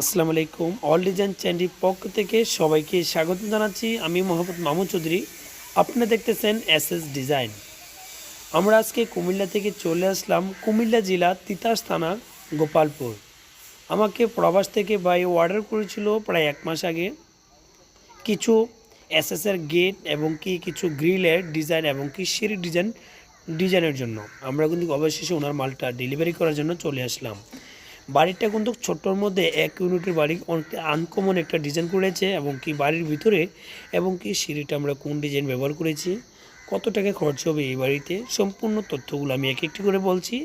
আসসালামু আলাইকুম। All design চ্যানেলের পক্ষ থেকে সবাইকে স্বাগত জানাচ্ছি। আমি মোহাম্মদ মামু চৌধুরী। আপনি দেখতেছেন এস এস ডিজাইন আমরা আজকে কুমিল্লা থেকে চলে আসলাম কুমিল্লা জেলা তিতাস থানা, গোপালপুর। আমাকে প্রবাস থেকে বাই অর্ডার করেছিল প্রায় এক মাস আগে। কিছু এসএসের গেট এবং কি কিছু গ্রিলের ডিজাইন এবং কি সিঁড়ির ডিজাইন ডিজাইনের জন্য। আমরা কিন্তু অবশেষে ওনার মালটা ডেলিভারি করার জন্য চলে আসলাম। বাড়িটা কিন্তু ছোট্টর মধ্যে এক ইউনিটের বাড়ি, অনেক আনকমন একটা ডিজাইন করেছে এবং কি বাড়ির ভিতরে এবং কি সিঁড়িটা আমরা কোন ডিজাইন ব্যবহার করেছি, কত টাকা খরচ হবে এই বাড়িতে, সম্পূর্ণ তথ্যগুলো আমি এক একটি করে বলছি।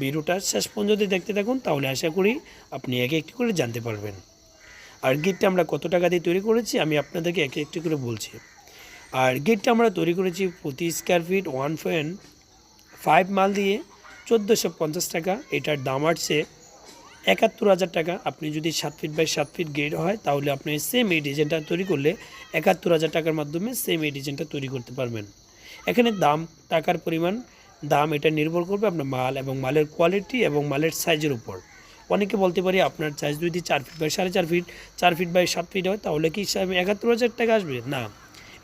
ভিডিওটা শেষ পর্যন্ত দেখতে থাকুন, তাহলে আশা করি আপনি এক একটি করে জানতে পারবেন। আর গেটটা আমরা কত টাকা দিয়ে তৈরি করেছি আমি আপনাদেরকে এক একটি করে বলছি। আর গেটটা আমরা তৈরি করেছি প্রতি square feet one point five মাল দিয়ে, চোদ্দোশো পঞ্চাশ টাকা, এটার দাম আসছে একাত্তর হাজার টাকা আপনি যদি সাত ফিট বাই সাত ফিট গেট হয়, তাহলে আপনি সেম এই ডিজাইনটা তৈরি করলে একাত্তর হাজার টাকার মাধ্যমে সেম এই ডিজাইনটা তৈরি করতে পারবেন। এখানে দাম, টাকার পরিমাণ, দাম এটা নির্ভর করবে আপনার মাল এবং মালের কোয়ালিটি এবং মালের সাইজের উপর। অনেকে বলতে পারি আপনার সাইজ যদি চার ফিট বাই সাড়ে চার ফিট চার ফিট বাই সাত ফিট হয়, তাহলে কি একাত্তর হাজার টাকা আসবে? না।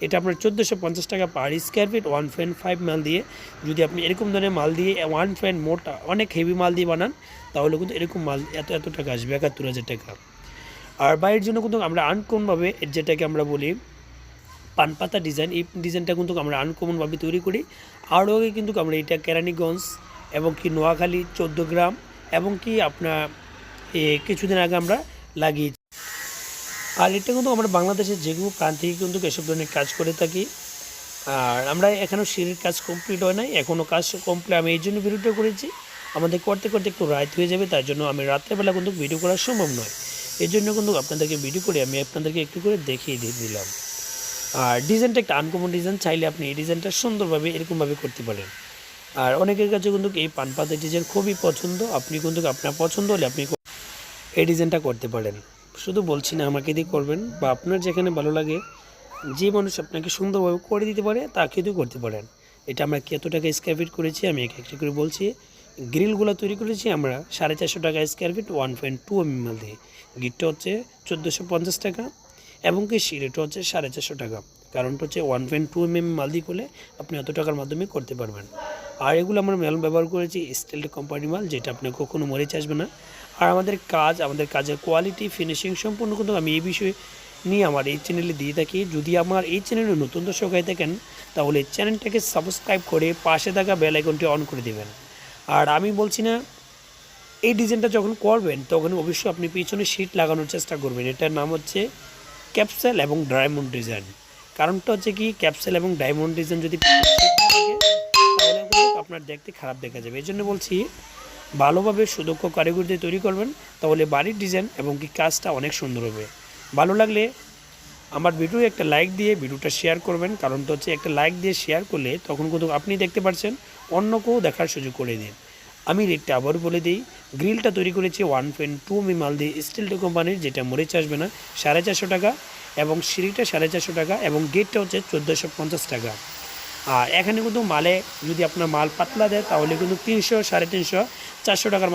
এটা আপনার চোদ্দোশো পঞ্চাশ টাকা per square feet one point five মাল দিয়ে। যদি আপনি এরকম ধরনের মাল দিয়ে ওয়ান পয়েন্ট মোটা, অনেক হেভি মাল দিয়ে বানান, তাহলে কিন্তু এরকম মাল এত এত টাকা আসবে, একাত্তর হাজার টাকা। আর বাইরের জন্য কিন্তু আমরা আনকমনভাবে যেটাকে আমরা বলি পানপাতা ডিজাইন এই ডিজাইনটা কিন্তু আমরা আনকমনভাবে তৈরি করি। আরও আগে কিন্তু আমরা এটা কেরানীগঞ্জ এবং কি নোয়াখালী চোদ্দ গ্রাম এবং কি আপনার কিছুদিন আগে আমরা লাগিয়েছি। আর এটা কিন্তু আমরা বাংলাদেশের যে কোনো প্রান্তে কিন্তু এসব ধরনের কাজ করে থাকি। আর আমরা এখনও সিঁড়ির কাজ কমপ্লিট হয় নাই, এখনও কাজ কমপ্লিট আমি এই জন্য ভিডিওটা করেছি। আমাদের করতে করতে একটু রাত হয়ে যাবে, তার জন্য আমি রাত্রেবেলা কিন্তু ভিডিও করা সম্ভব নয়। এই জন্য কিন্তু আপনাদেরকে ভিডিও করে আমি আপনাদেরকে একটু করে দেখিয়ে দিয়ে দিলাম। আর ডিজাইনটা একটা আনকমন ডিজাইন চাইলে আপনি এই ডিজাইনটা সুন্দরভাবে, এরকমভাবে করতে পারেন। আর অনেকের কাছে কিন্তু এই পানপাতের ডিজাইন খুবই পছন্দ। আপনি কিন্তু আপনার পছন্দ হলে আপনি এই ডিজাইনটা করতে পারেন। শুধু বলছি না, আমাকে দিয়ে করবেন বা আপনার যেখানে ভালো লাগে, যে মানুষ আপনাকে সুন্দরভাবে করে দিতে পারে, তাকে দিয়ে করতে পারেন। এটা আমরা কত টাকা স্কোয়ার ফিট করেছি? আমি এক একটা করে বলছি। গ্রিলগুলো তৈরি করেছি আমরা সাড়ে চারশো টাকা square feet one point two ML দিয়ে। গিটটা হচ্ছে চোদ্দোশো পঞ্চাশ টাকা এবং কি সিঁড়িটা হচ্ছে সাড়ে চারশো টাকা। কারণটা হচ্ছে one point two M M মাল দিয়ে করলে আপনি এত টাকার মাধ্যমে করতে পারবেন। আর এগুলো আমরা মেল ব্যবহার করেছি স্টিল কোম্পানি মাল, যেটা আপনি কখনো মরে আসবে না। আর আমাদের কাজ, আমাদের কাজের কোয়ালিটি ফিনিশিং সম্পূর্ণ কিন্তু আমি এই বিষয়ে নিয়ে আমার এই চ্যানেলে দিয়ে থাকি। যদি আমার এই চ্যানেলে নতুন দর্শক হয়ে থাকেন, তাহলে চ্যানেলটাকে সাবস্ক্রাইব করে পাশে থাকা বেল আইকনটি অন করে দেবেন। আর আমি বলছি না, এই ডিজাইনটা যখন করবেন, তখন অবশ্যই আপনি পিছনে শিট লাগানোর চেষ্টা করবেন। এটার নাম হচ্ছে ক্যাপসেল এবং ডায়মন্ড ডিজাইন কারণটা হচ্ছে কি ক্যাপসেল এবং ডায়মন্ড ডিজাইন যদি আপনার দেখতে খারাপ দেখা যাবে। এই জন্য বলছি, ভালোভাবে সুদক্ষ কারিগর দিয়ে তৈরি করবেন, তাহলে বাড়ির ডিজাইন এবং কি কাজটা অনেক সুন্দর হবে। ভালো লাগলে আমার ভিডিও একটা লাইক দিয়ে ভিডিওটা শেয়ার করবেন, কারণ তো হচ্ছে একটা লাইক দিয়ে শেয়ার করলে তখন কিন্তু আপনি দেখতে পাচ্ছেন অন্য কেউ দেখার সুযোগ করে দিন। আমি রেটটা আবার বলে দিই গ্রিলটা তৈরি করেছি ওয়ান পয়েন্ট টু মি মাল দিয়ে স্টিল টু কোম্পানির যেটা মরিচ আসবে না, সাড়ে চারশো টাকা এবং সিঁড়িটা সাড়ে চারশো টাকা এবং গেটটা হচ্ছে চোদ্দোশো পঞ্চাশ টাকা। আর এখানে কিন্তু মালে যদি আপনার মাল পাতলা দেয়, তাহলে কিন্তু তিনশো সাড়ে তিনশো, চারশো টাকার